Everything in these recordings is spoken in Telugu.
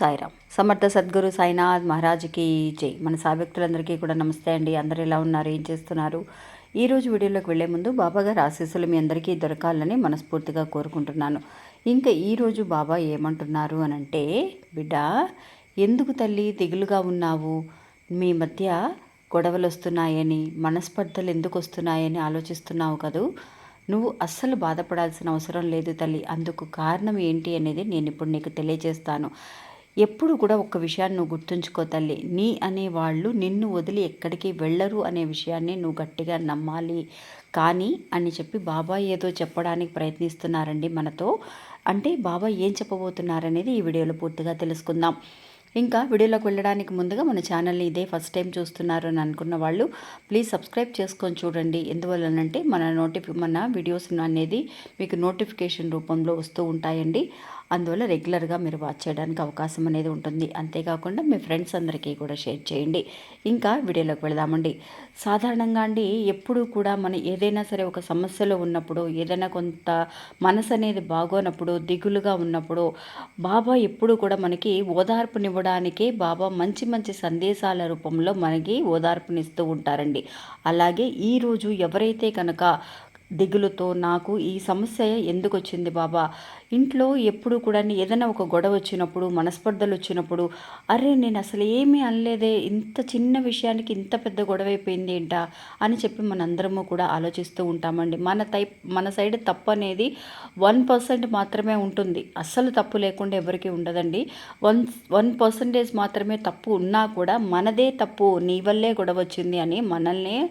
సాయిరామ్. సమర్థ సద్గురు సాయినాథ్ మహారాజుకి జై. మన సాభక్తులందరికీ కూడా నమస్తే అండి. అందరూ ఎలా ఉన్నారు? ఏం చేస్తున్నారు? ఈరోజు వీడియోలోకి వెళ్ళే ముందు బాబా గారు ఆశీస్సులు మీ అందరికీ దొరకాలని మనస్ఫూర్తిగా కోరుకుంటున్నాను. ఇంకా ఈరోజు బాబా ఏమంటున్నారు అని అంటే బిడ్డ ఎందుకు తల్లి దిగులుగా ఉన్నావు? మీ మధ్య గొడవలు వస్తున్నాయని మనస్పర్ధలు ఎందుకు వస్తున్నాయని ఆలోచిస్తున్నావు కదూ? నువ్వు అస్సలు బాధపడాల్సిన అవసరం లేదు తల్లి. అందుకు కారణం ఏంటి అనేది నేను ఇప్పుడు నీకు తెలియజేస్తాను. ఎప్పుడు కూడా ఒక్క విషయాన్ని నువ్వు గుర్తుంచుకో తల్లి. నీ అనేవాళ్ళు నిన్ను వదిలి ఎక్కడికి వెళ్ళరు అనే విషయాన్ని నువ్వు గట్టిగా నమ్మాలి. కానీ అని చెప్పి బాబా ఏదో చెప్పడానికి ప్రయత్నిస్తున్నారండి మనతో. అంటే బాబా ఏం చెప్పబోతున్నారనేది ఈ వీడియోలో పూర్తిగా తెలుసుకుందాం. ఇంకా వీడియోలోకి వెళ్ళడానికి ముందుగా మన ఛానల్ని ఇదే ఫస్ట్ టైం చూస్తున్నారు అని అనుకున్న వాళ్ళు ప్లీజ్ సబ్స్క్రైబ్ చేసుకొని చూడండి. ఎందువల్లనంటే మన నోటిఫి మన వీడియోస్ అనేది మీకు నోటిఫికేషన్ రూపంలో వస్తూ ఉంటాయండి. అందువల్ల రెగ్యులర్గా మీరు వాచ్ చేయడానికి అవకాశం అనేది ఉంటుంది. అంతేకాకుండా మీ ఫ్రెండ్స్ అందరికీ కూడా షేర్ చేయండి. ఇంకా వీడియోలోకి వెళదామండి. సాధారణంగా అండి ఎప్పుడు కూడా మన ఏదైనా సరే ఒక సమస్యలో ఉన్నప్పుడు ఏదైనా కొంత మనసు అనేది బాగోనప్పుడు దిగులుగా ఉన్నప్పుడు బాబా ఎప్పుడు కూడా మనకి ఓదార్పునివ్వడానికే బాబా మంచి మంచి సందేశాల రూపంలో మనకి ఓదార్పునిస్తూ ఉంటారండి. అలాగే ఈరోజు ఎవరైతే కనుక దిగులుతో నాకు ఈ సమస్య ఎందుకు వచ్చింది బాబా? ఇంట్లో ఎప్పుడు కూడా ఏదైనా ఒక గొడవ వచ్చినప్పుడు మనస్పర్ధలు వచ్చినప్పుడు అరే నేను అసలు ఏమీ అనలేదే ఇంత చిన్న విషయానికి ఇంత పెద్ద గొడవ అయిపోయింది ఏంటా? అని చెప్పి మనందరము కూడా ఆలోచిస్తూ ఉంటామండి. మన టైప్ మన సైడ్ తప్పు అనేది వన్ పర్సెంట్ మాత్రమే ఉంటుంది. అస్సలు తప్పు లేకుండా ఎవరికి ఉండదండి. వన్ వన్ పర్సంటేజ్ మాత్రమే తప్పు ఉన్నా కూడా మనదే తప్పు నీ వల్లే గొడవ వచ్చింది అని మనల్ని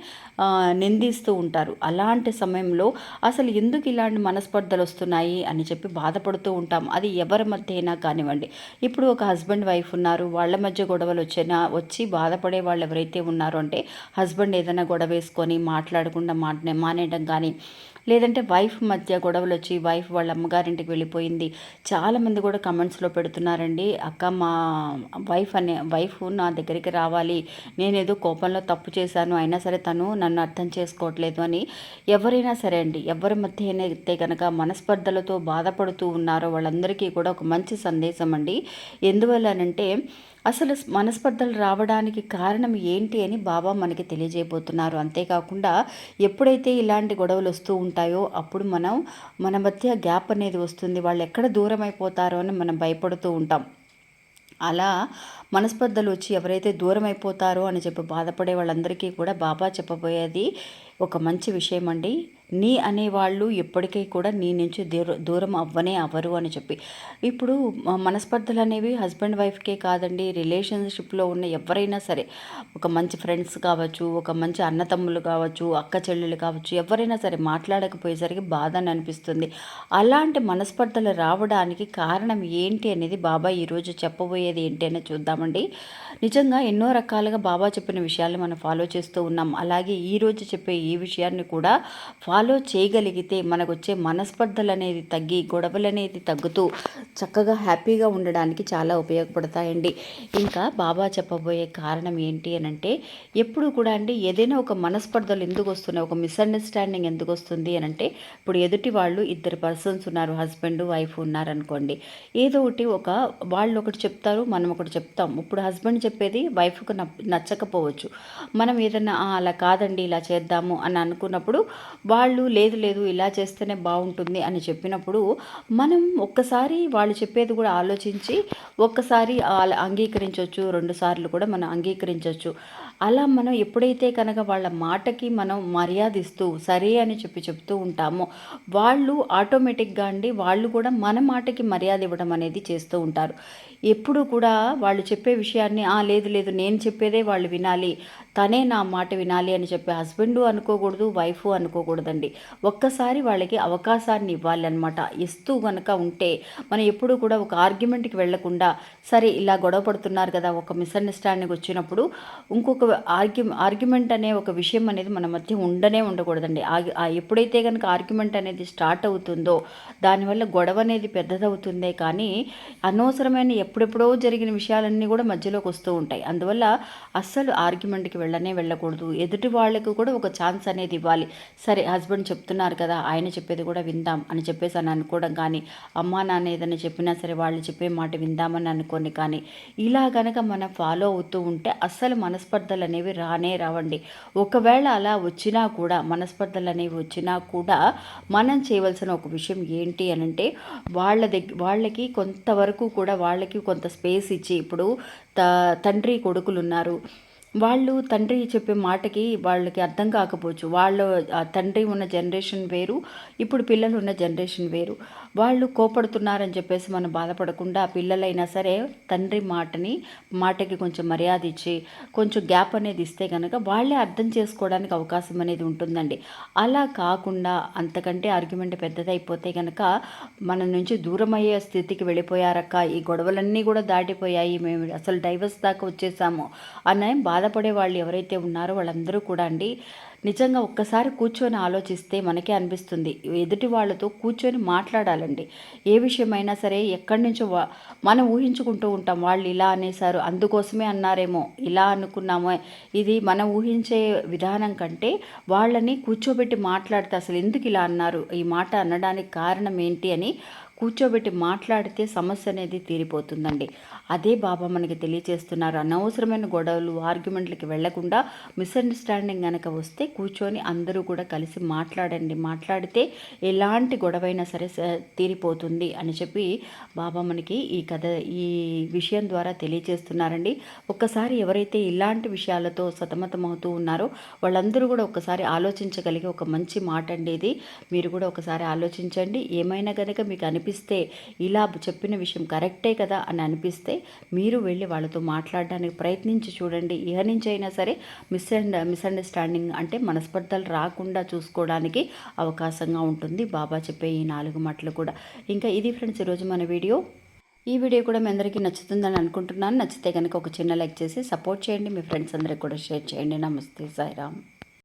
నిందిస్తూ ఉంటారు. అలాంటి సమయంలో అసలు ఎందుకు ఇలాంటి మనస్పర్ధలు వస్తున్నాయి అని చెప్పి బాధపడుతూ ఉంటాం. అది ఎవరి మధ్య అయినా కానివ్వండి. ఇప్పుడు ఒక హస్బెండ్ వైఫ్ ఉన్నారు. వాళ్ళ మధ్య గొడవలు వచ్చినా వచ్చి బాధపడే వాళ్ళు ఎవరైతే ఉన్నారో అంటే హస్బెండ్ ఏదైనా గొడవ వేసుకొని మాట్లాడకుండా మాట్నే మానేయడం కానీ లేదంటే వైఫ్ మధ్య గొడవలు వచ్చి వైఫ్ వాళ్ళ అమ్మగారింటికి వెళ్ళిపోయింది. చాలామంది కూడా కమెంట్స్లో పెడుతున్నారండి. అక్క మా వైఫ్ అనే వైఫ్ నా దగ్గరికి రావాలి. నేనేదో కోపంలో తప్పు చేశాను. అయినా సరే తను నన్ను అర్థం చేసుకోవట్లేదు అని ఎవరైనా సరే అండి. ఎవరి మధ్య అయితే కనుక మనస్పర్ధలతో బాధపడుతూ ఉన్నారో వాళ్ళందరికీ కూడా ఒక మంచి సందేశం అండి. ఎందువల్లనంటే అసలు మనస్పర్ధలు రావడానికి కారణం ఏంటి అని బాబా మనకి తెలియజేయబోతున్నారు. అంతేకాకుండా ఎప్పుడైతే ఇలాంటి గొడవలు వస్తూ ఉంటాయో అప్పుడు మనం మన మధ్య గ్యాప్ అనేది వస్తుంది. వాళ్ళు ఎక్కడ దూరం అయిపోతారో అని మనం భయపడుతూ ఉంటాం. అలా మనస్పర్ధలు వచ్చి ఎవరైతే దూరం అయిపోతారో అని చెప్పి బాధపడే వాళ్ళందరికీ కూడా బాబా చెప్పబోయేది ఒక మంచి విషయం అండి. నీ అనేవాళ్ళు ఎప్పటికీ కూడా నీ నుంచి దూర దూరం అవ్వనే అవ్వరు అని చెప్పి. ఇప్పుడు మనస్పర్ధలు అనేవి హస్బెండ్ వైఫ్కే కాదండి రిలేషన్షిప్లో ఉన్న ఎవరైనా సరే ఒక మంచి ఫ్రెండ్స్ కావచ్చు ఒక మంచి అన్నతమ్ములు కావచ్చు అక్క చెల్లెలు కావచ్చు ఎవరైనా సరే మాట్లాడకపోయేసరికి బాధ అని అనిపిస్తుంది. అలాంటి మనస్పర్ధలు రావడానికి కారణం ఏంటి అనేది బాబా ఈరోజు చెప్పబోయేది ఏంటి అని చూద్దామండి. నిజంగా ఎన్నో రకాలుగా బాబా చెప్పిన విషయాలు మనం ఫాలో చేస్తూ ఉన్నాం. అలాగే ఈరోజు చెప్పే ఈ విషయాన్ని కూడా ఫాలో చేయగలిగితే మనకు వచ్చే మనస్పర్ధలు అనేది తగ్గి గొడవలు అనేది తగ్గుతూ చక్కగా హ్యాపీగా ఉండడానికి చాలా ఉపయోగపడతాయండి. ఇంకా బాబా చెప్పబోయే కారణం ఏంటి అని అంటే ఎప్పుడు కూడా అండి ఏదైనా ఒక మనస్పర్ధలు ఎందుకు వస్తున్నాయి ఒక మిస్అండర్స్టాండింగ్ ఎందుకు వస్తుంది అని అంటే ఇప్పుడు ఎదుటి వాళ్ళు ఇద్దరు పర్సన్స్ ఉన్నారు హస్బెండ్ వైఫ్ ఉన్నారనుకోండి. ఏదో ఒకటి ఒక వాళ్ళు ఒకటి చెప్తారు మనం ఒకటి చెప్తాం. ఇప్పుడు హస్బెండ్ చెప్పేది వైఫ్కు నచ్చకపోవచ్చు. మనం ఏదైనా అలా కాదండి ఇలా చేద్దాము అని అనుకున్నప్పుడు వాళ్ళు వాళ్ళు లేదు లేదు ఇలా చేస్తేనే బాగుంటుంది అని చెప్పినప్పుడు మనం ఒక్కసారి వాళ్ళు చెప్పేది కూడా ఆలోచించి ఒక్కసారి అంగీకరించవచ్చు రెండు సార్లు కూడా మనం అంగీకరించవచ్చు అలా మనం ఎప్పుడైతే కనుక వాళ్ళ మాటకి మనం మర్యాద ఇస్తూ సరే అని చెప్పి చెప్తూ ఉంటామో వాళ్ళు ఆటోమేటిక్గా అండి వాళ్ళు కూడా మన మాటకి మర్యాద ఇవ్వడం అనేది చేస్తూ ఉంటారు. ఎప్పుడు కూడా వాళ్ళు చెప్పే విషయాన్ని ఆ లేదు లేదు నేను చెప్పేదే వాళ్ళు వినాలి తనే నా మాట వినాలి అని చెప్పి హస్బెండు అనుకోకూడదు వైఫ్ అనుకోకూడదండి. ఒక్కసారి వాళ్ళకి అవకాశాన్ని ఇవ్వాలి అనమాట ఇస్తూ కనుక ఉంటే మనం ఎప్పుడు కూడా ఒక ఆర్గ్యుమెంట్కి వెళ్ళకుండా సరే ఇలా గొడవ పడుతున్నారు కదా ఒక మిస్అండర్స్టాండింగ్ వచ్చినప్పుడు ఇంకొక ఆర్గ్యు ఆర్గ్యుమెంట్ అనే ఒక విషయం అనేది మన మధ్య ఉండనే ఉండకూడదండి. ఆ ఎప్పుడైతే కనుక ఆర్గ్యుమెంట్ అనేది స్టార్ట్ అవుతుందో దానివల్ల గొడవ అనేది పెద్దదవుతుందే కానీ అనవసరమైన ఎప్పుడెప్పుడో జరిగిన విషయాలన్నీ కూడా మధ్యలోకి వస్తూ ఉంటాయి. అందువల్ల అస్సలు ఆర్గ్యుమెంట్కి వెళ్ళనే వెళ్ళకూడదు. ఎదుటి వాళ్ళకు కూడా ఒక ఛాన్స్ అనేది ఇవ్వాలి. సరే హస్బెండ్ చెప్తున్నారు కదా ఆయన చెప్పేది కూడా విందాం అని చెప్పేసి అని అనుకోవడం కానీ అమ్మా నాన్న ఏదైనా చెప్పినా సరే వాళ్ళు చెప్పే మాట విందామని అనుకోని కానీ ఇలా కనుక మనం ఫాలో అవుతూ ఉంటే అస్సలు మనస్పర్ధలు అనేవి రానే రావండి. ఒకవేళ అలా వచ్చినా కూడా మనస్పర్ధలు అనేవి వచ్చినా కూడా మనం చేయవలసిన ఒక విషయం ఏంటి అని అంటే వాళ్ళ దగ్గర వాళ్ళకి కొంతవరకు కూడా వాళ్ళకి కొంత స్పేస్ ఇచ్చి ఇప్పుడు త తండ్రి కొడుకులు ఉన్నారు వాళ్ళు తండ్రి చెప్పే మాటకి వాళ్ళకి అర్థం కాకపోవచ్చు. వాళ్ళ తండ్రి ఉన్న జనరేషన్ వేరు ఇప్పుడు పిల్లలు ఉన్న జనరేషన్ వేరు. వాళ్ళు కోపడుతున్నారని చెప్పేసి మనం బాధపడకుండా పిల్లలైనా సరే తండ్రి మాటని మాటకి కొంచెం మర్యాద ఇచ్చి కొంచెం గ్యాప్ అనేది ఇస్తే కనుక వాళ్ళే అర్థం చేసుకోవడానికి అవకాశం అనేది ఉంటుందండి. అలా కాకుండా అంతకంటే ఆర్గ్యుమెంట్ పెద్దదైపోతే కనుక మన నుంచి దూరం అయ్యే స్థితికి వెళ్ళిపోయారక్క. ఈ గొడవలన్నీ కూడా దాటిపోయాయి. మేము అసలు డైవర్స్ దాకా వచ్చేసాము అనే బాధపడే వాళ్ళు ఎవరైతే ఉన్నారో వాళ్ళందరూ కూడా అండి నిజంగా ఒక్కసారి కూర్చొని ఆలోచిస్తే మనకే అనిపిస్తుంది. ఎదుటి వాళ్ళతో కూర్చొని మాట్లాడాలండి. ఏ విషయమైనా సరే ఎక్కడి నుంచో మనం ఊహించుకుంటూ ఉంటాం వాళ్ళు ఇలా అనేసారు అందుకోసమే అన్నారేమో ఇలా అనుకున్నామో. ఇది మనం ఊహించే విధానం కంటే వాళ్ళని కూర్చోబెట్టి మాట్లాడితే అసలు ఎందుకు ఇలా అన్నారు? ఈ మాట అనడానికి కారణం ఏంటి అని కూర్చోబెట్టి మాట్లాడితే సమస్య అనేది తీరిపోతుందండి. అదే బాబా మనకి తెలియచేస్తున్నారు. అనవసరమైన గొడవలు ఆర్గ్యుమెంట్లకి వెళ్ళకుండా మిస్అండర్స్టాండింగ్ కనుక వస్తే కూర్చొని అందరూ కూడా కలిసి మాట్లాడండి. మాట్లాడితే ఎలాంటి గొడవైనా సరే తీరిపోతుంది అని చెప్పి బాబా మనకి ఈ కథ ఈ విషయం ద్వారా తెలియచేస్తున్నారండి. ఒక్కసారి ఎవరైతే ఇలాంటి విషయాలతో సతమతమవుతూ ఉన్నారో వాళ్ళందరూ కూడా ఒకసారి ఆలోచించగలిగే ఒక మంచి మాట అండి ఇది. మీరు కూడా ఒకసారి ఆలోచించండి. ఏమైనా కనుక మీకు అనిపిస్తే ఇలా చెప్పిన విషయం కరెక్టే కదా అని అనిపిస్తే మీరు వెళ్ళి వాళ్ళతో మాట్లాడడానికి ప్రయత్నించి చూడండి. ఇహ నుంచి అయినా సరే మిస్ అండ్ మిస్అండర్స్టాండింగ్ అంటే మనస్పర్ధలు రాకుండా చూసుకోవడానికి అవకాశంగా ఉంటుంది. బాబా చెప్పే ఈ నాలుగు మాటలు కూడా. ఇంకా ఇది ఫ్రెండ్స్ ఈరోజు మన వీడియో. ఈ వీడియో కూడా మీ అందరికీ నచ్చుతుందని అనుకుంటున్నాను. నచ్చితే కనుక ఒక చిన్న లైక్ చేసి సపోర్ట్ చేయండి. మీ ఫ్రెండ్స్ అందరికి కూడా షేర్ చేయండి. నమస్తే. సాయిరామ్.